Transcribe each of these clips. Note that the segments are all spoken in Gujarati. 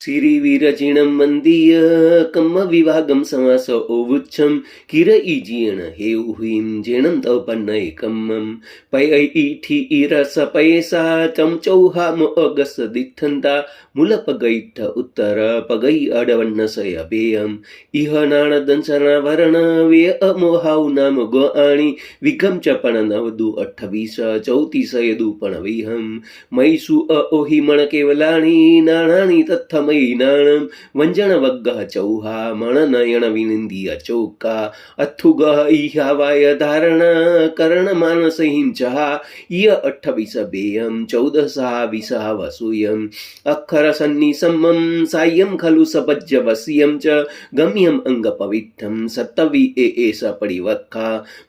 શ્રીવીરચીણમ મંદીય કમ વિભાગમ સમાસ ઓવુચ્છમ કિરઈજીણ હેઉ હિમ જીણમ તપન્ન એકમમ પયઈઠી ઈરસ પૈસા ચમચૌહામ અગસ દિઠ્ઠંતા મૂલ પગૈઠ ઉત્તર પગૈ અડવન્ન સયભેયમ ઇહ નાણ દંશના વરણ વે અમોહાઉ નામ ગોઆણી વિઘમ ચપણ નવદુ અઠ્ઠવીસ ચૌતીસ યદુ પણ વિહમ મૈસુ અઓહી મણ કેવલાણી નાણાણી તથમ ಮೈನಾಣಂ ವಂಜನವಗ್ಗಃ ಚೌಹ ಮಣನಯಣ ವಿನಿಂದಿ ಅಚೌಕ ಅಥುಗಃ ಇಹವಾಯ ಧಾರಣ ಕರ್ಣ ಮಾನಸ ಹಿಂಚ ಇಯ ಅಠವಿಸ ಬೇಯಂ ಚೌದಸ ವಿಸ ವಸೂಯಂ ಅಕ್ಷರ ಸನ್ನಿಸಮ್ಮಂ ಸಾಯಂ ಖಲು ಸಪಜ್ಯ ವಸಿಯಂ ಚ ಗಮ್ಯಂ ಅಂಗ ಪವಿತ್ರಂ ಸಪ್ತವಿ ಎ ಏಸ ಪಡಿವಕ್ಕ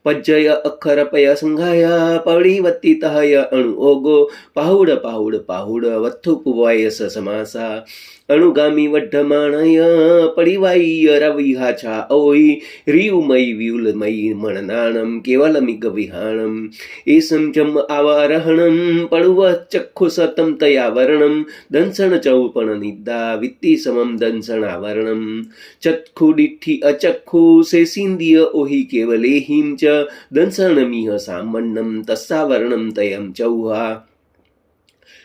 ಪಜ್ಜಯ ಅಕ್ಷರಪಯ ಸಂಘಾಯ ಪಡಿವತ್ತಿತಃ ಯ ಅಣು ಓಗೋ ಪಾಹುಡ ಪಾಹುಡ ಪಾಹುಡ ವತ್ತು ಪುವಾಯಸ ಸಮಾಸ અણુગામી વઢમાણય પરિવાય રવિહાછા ઓઈ રીવમય વ્યુલમય મણનાણમ કેવલમિગ વિહાણમ. એસમ જમ આવારહણમ પડવ ચક્ષુ સતમ તયા વર્ણમ દંસણ ચૌપણ નિદ્દા વિત્તિ સમમ દંસણાવરણમ ચક્ષુ ડિઠ્ઠી અચક્ષુ શેષિન્દ્રિય ઓહી કેવલે હિમ ચ. દંસણમિહ સામણ્ણમ તસ્સાવરણમ તયમ ચૌહા.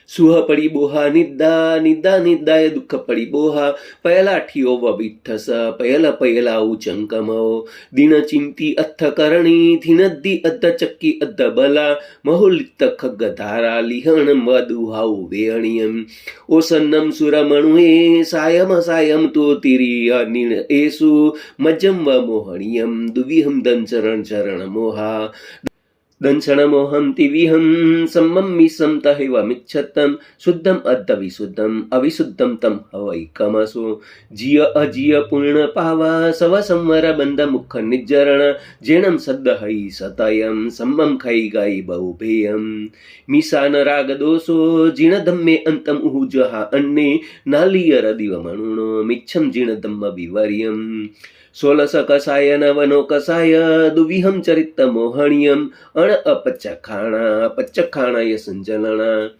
સુહ પડી બોહા નિદ્દા નિદ્દા, નિદ્દાય દુઃખ પડી બોહા પહેલા ઠીઓ વિઠ્ઠસ પહેલા પહેલા ઉચંકમો, દિન ચિંતી અથ્થ કરણી થિનદ્દી અદ્ધ ચક્કી અદ્ધ બલા મહુલિત ખગ્ગ ધારા લિહણ મધુ હાઉ વેણિયમ, ઓસન્નમ સુરમણુએ, સાયમ સાયમ તો તિરી અનિણ એસુ મજમ મોહણિયમ, દુવિહમ દંસરણ ચરણ મોહા દંશણમોહಂ તિવિહમ સમ્મમ મિસમ તહેવમિચ્છતમ શુદ્ધમ અદ્ધ વિશુદ્ધમ અવિશુદ્ધમ તમ હવૈકમસુ જીય અજીય પૂર્ણ પાવા સવ સંવર બંધ મુખ નિજ્જરણ જેણમ સદ્દ હૈ સતયમ સમ્મમ ખૈ ગઈ બહુભેયમ મિસાન રાગ દોષો જીણ ધમ્મે અંતમ ઉહુજહા અન્ને નાલિયર દિવ મણુણો મિચ્છમ જીણ ધમ્મ વિવર્યમ સોલસ કસાય નવનો કસાય દુવિહમ ચરિત મોહણિયમ અણ અપચખાણા, અપચખાણાય સંજલણા.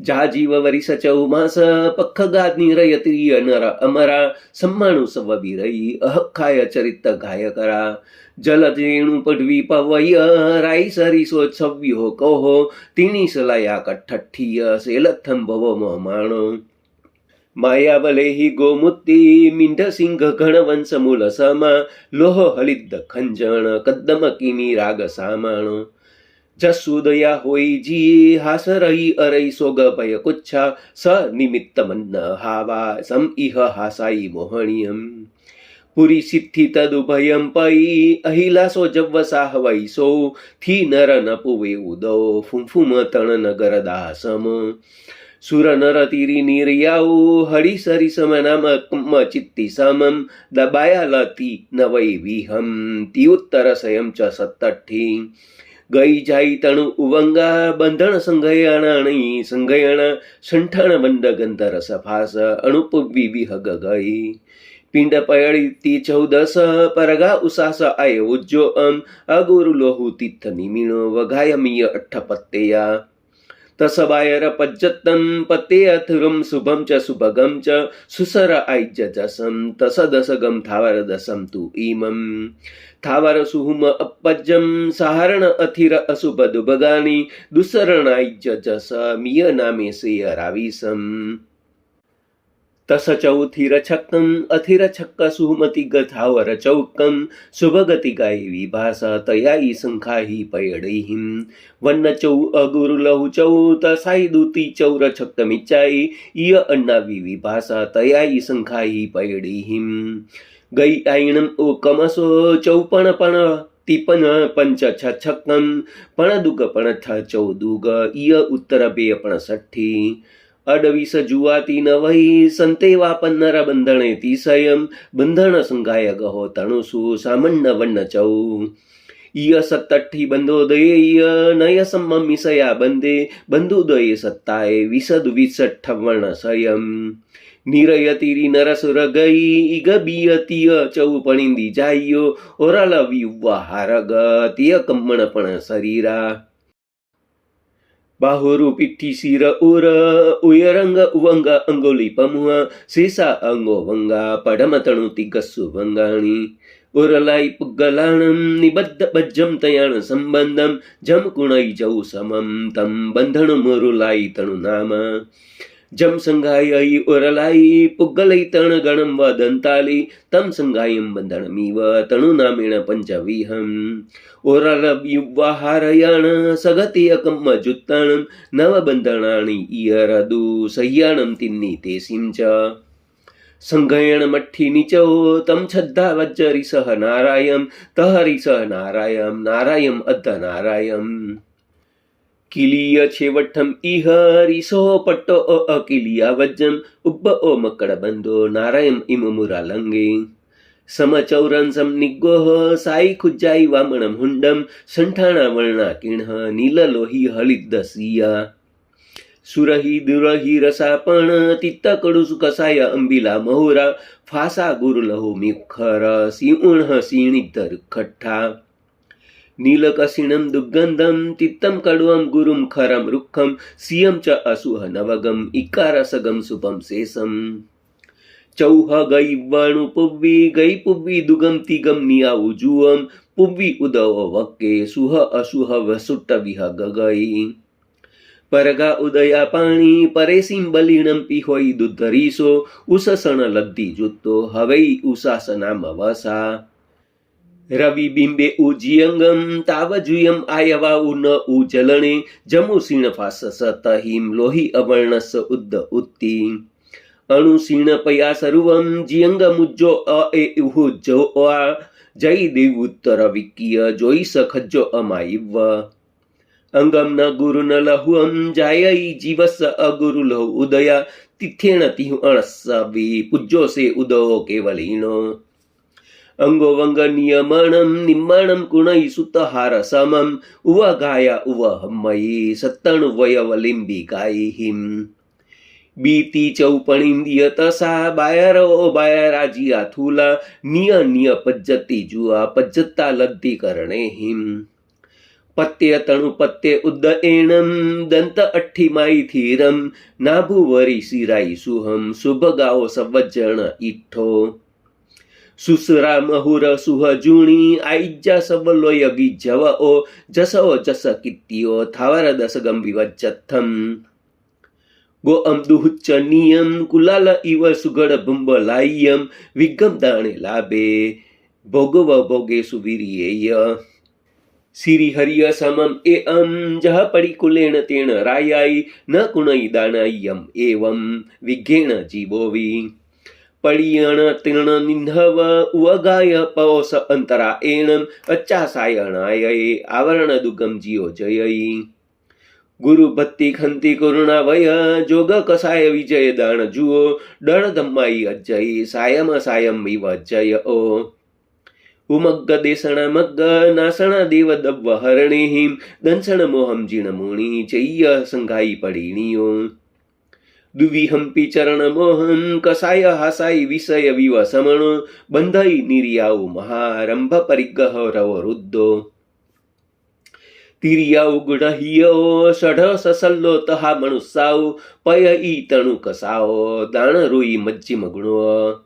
જાજીવ વરિસ ચૌમાસ પખગાદ નિરયતિય અનર અમરા સમ્માણુ સવ વિરઈ અહખાય ચરિત ગાય કરા જલ રેણુ પઢવી પવય રાઈ સરીસો છવ્યો કહો તીણી સલાયા કઠ્ઠીય સેલથમ ભવો માણો मायावले ही गोमुत्ती मिंढ सिंह घणवंश मूल समा लोह हलिद्द खंजण कद्दमकिनी राग सामाण। जसुदया होई जी हासरई अरई सोग भय कुच्छा स निमित्त मन्न हावा सम इह हासाई मोहणीयम। पुरी सिद्धी तदुभयं सो अहिलासो जव्वसाह सो थी नर न पुवे उदो फुंफुम तण नगर दासम। નવૈ વિહમ તી ઉત્તર સયમ ચ સત્તઠી ગઈ જાય તણુ ઉવંગા બંધણ સંઘયણાણી સંઘયણ સંઠણ બંધ ગંધર સફાસ અણુપ વિવિહગ ગઈ પિંડ પયળી ચૌદસ પરગા ઉસાસ આય ઉજ્જો અમ અગુરુ લોહુ તીર્થ નિમિણો વઘાયમીય અઠ્ઠપત્તેયા તસબાયર પજ્જતમ પતે અથુરમ શુભમ ચ સુભગમ ચ સુસર આઈજ્ય જસમ તસદસગમ થાવર દસમ તુ ઈમમ થાવર સુહુમ અપજ્જમ સહારણ અથિર અશુભ દુભગાની દુસરણાઈજ્ય જસ મિય નામે સેયરાવીસમ તસ तसचौथिरछक्कम् अथिरछक्कसुमतिगथावरचौक्कं शुभगतिगायि भासतयायि सङ्खाहि पयडैहिं। वन्नचौ अगुरुलहुचौ तसायि दूतीचौ मिचाई इय अण्णावि तयाई सङ्खाहि पयडैहिं। गै ऐणम् ओकमसो चौपणपण तिपन पंच छक्कम पण दुग पण छ चौदुग इय उत्तर बेय पण सठ्ठी અડવીસ જુવાતી નવહી સંતેવા પન્નર બંધણે તિસયમ બંધણ સંગાય ગહો તણુસુ સામન્ન વન્ન ચૌ. ઈય સત્તઠ્ઠી બંધોદય નય સમ્મમ સયા બંધે બંધુદય સત્તાએ વિસદ વિસઠ્ઠ વર્ણ સયમ નિરયતિરી નરસુર ગઈ ઇગ બિયતિય ચૌ પણિંદી જાયો ઓરલ વિવ્વા હારગ તિય કમ્મણ પણ શરીરા. Bahuru pitti sira ura uyaranga uವಂಗ ಅಂಗೋಲಿ ಪಮುಹ ಸೀಸ ಅಂಗೋ ವಂಗ ಪಡಮತಣು ತಿಗ್ಗಸ್ಸು ವಂಗಾಣಿ ಉರಲಾಯಿ ಪುಗ್ಗಲಾಣಂ ನಿಬದ್ಧ ಬಜ್ಜಂ ತಯಾಣ ಸಂಬಂಧಂ ಜಂ ಕುಣೈ ಜೌ ಸಮಂ ತಂ ಬಂಧಣು ಮುರುಲಾಯಿ ತಣು ನಾಮ જમ સંઘાય ઉરલાઈ પુગ્ગલೈ તણ ગણમ વદંતાલી, તમ સંઘાયમ બંધણમીવ તણુ નામેણ પંચવિહમ ઓરલ સગતિ અકમ જુત્તણ નવ બંધણાણી ઇયરદુ સહ્યાણમ તિન્ની તે સિંચ. સંઘયણ મઠ્ઠી નીચો, તમ છદ્ધા વજ્જરી સહ નારાયમ, તહરી સહ નારાયમ નારાયમ અદ્ધ નારાયમ. கிளிய செவட்டம் ஈஹரிசோ பட்டோ ஓ அ கிளியா வஜ்ஜம் ओ ஓ மக்கட பந்தோ நாராயம் இமமுரா सम समचौरंसम निग्गोह साई खुज्जाई वामणम हुंडम। संठाणा वर्णा किण्ह नीललोही हलिदसिया सुरही दुरही रसापण तित्त कडू सुकसाय अंबिला महुरा। फासा गुरुलहो मिखर सिंह सिणितर खठ्ठा નીલકસિણમ દુર્ગંધમ તિત્તમ કડવમ ગુરુમ ખરમ રૂખમ સિયમ ચ અસુહ નવગમ ઇકારસગમ સુપમ શેષમ ચૌહ ગઈ વણુ પુવ્વી ગઈ પુવ્વી દુગમ તિગમ નિયાઉ જુવમ પુવ્વી ઉદવ વક્કે સુહ અસુહ વસુટ્ટ વિહ ગગઈ પરગા ઉદયા પાણી પરેસીમ બલિણમ પિહોઈ દુધરીસો ઉસસણ લબ્ધી જુત્તો હવૈ ઉસાસનામ વસા રવિ બિંબે ઉજિયંગમ તાવજુયમ આયવા ઉન ઉજલણે, જમુ સીણ ફાસ સતહિમ લોહી અવર્ણસ ઉદ્દ ઉત્તિ. અણુ સીણ પયા સર્વમ જીયંગ મુજ્જો અ એ ઉહુ જો આ જય દેવ ઉત્તર વિકીય જોઈ સખજ્જો અમાઈવ અંગમ ન ગુરુ ન લહુઅમ, જાય જીવસ અગુરુ લહુ ઉદયા, તિથેણ તિહુ અણસવી પૂજ્યો સે ઉદો કેવલીનો અંગો વંગ નિયમણમ નિમ્માણમ કુણઈ સુતહાર સમમ ઉવ ગાયા ઉવ હમયી સત્તણુ વયવલિંબી ગાઈહિમ બીતી ચૌપણીંદિય તસા બાયરો બાયરાજિયા થુલા નિય નિય પજ્જતી જુઆ પજ્જતા લદ્ધિ કરણે હિમ પત્ય તણુ પત્ય ઉદ્દ એણમ દંત અઠ્ઠી માઈ થીરમ નાભુ વરી સિરાઈ સુહમ શુભ ગાઓ સવજ્જણ ઈઠ્ઠો સુસરા મહુર સુહ જૂણી આઈજ્જા સબલો યગી જવઓ, જસઓ જસો કિત્તિયો થાવર દસ ગંભી વચ્ચથમ ગો અમદુહુચ્ચ નિયમ, કુલાલ ઇવ સુગડ ભુંબ લાય્યમ વિગમ દાણે લાભે, ભોગવ ભોગે સુવીર્યેય. સિરી હરિય સમમ એ અમ, જહ પડી કુલેણ તેણ રાયાઈ, ન કુણઈ દાણાયમ એવમ વિઘેણ જીવોવી. પડિયણ તીર્ણ નિંધવ ઉવગાય પવસ અંતરા એણ અચ્ચાસાયણાય આવરણ દુગમ જીઓ જય ગુરુ ભક્તિ ખંતિ કરુણા વય જોગ કસાય વિજય દાણ જુઓ. ડણ ધમ્માઈ અજય સાયમ સાયમ વિવ જય ઓ ઉમગ્ગ દેસણ મગ્ગ નાસણ દેવ દબ્વ હરણિહિમ દંસણ મોહમ જીણ મુણી ચૈય સંઘાઈ પડીણીઓ. દુવિહંપી ચરણ મોહન કસાય હાસાઈ વિષય વિવ સમણ બંધઈ નિરિયાઉ મહારંભ પરિગ્રહ રવ રુદ્ધો। તિરિયાઉ ગુઢહિયો સઢ સસલ્લો તહા મણુસાઉ, પય ઈ તણુ કસાઓ, દાણ રોઈ મજ્જિમ ગુણો।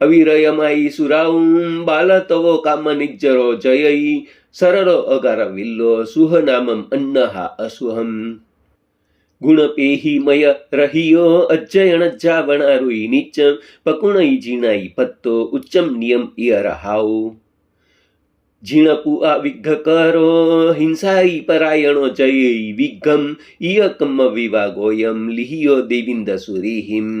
અવિરયમાઈ સુરાઉ બાલ તવો કામ નિજ્જરો જયઈ, સરળો અગાર વિલ્લો, સુહ નામમ અન્નહા અસુહમ ગુણ પેહી મય રહિયો અજ્જયણ જાવણારુઈ નીચમ પકુણઈ જીણાઈ પત્તો ઉચ્ચમ નિયમ ઇયરહાઉ ઝીણપુ આ વિઘ્ઘ કરો હિંસાઈ પરાયણો જય વિઘ્ઘમ ઇયકમ વિવાગોયમ લિહિયો દેવિંદ સુરીહિમ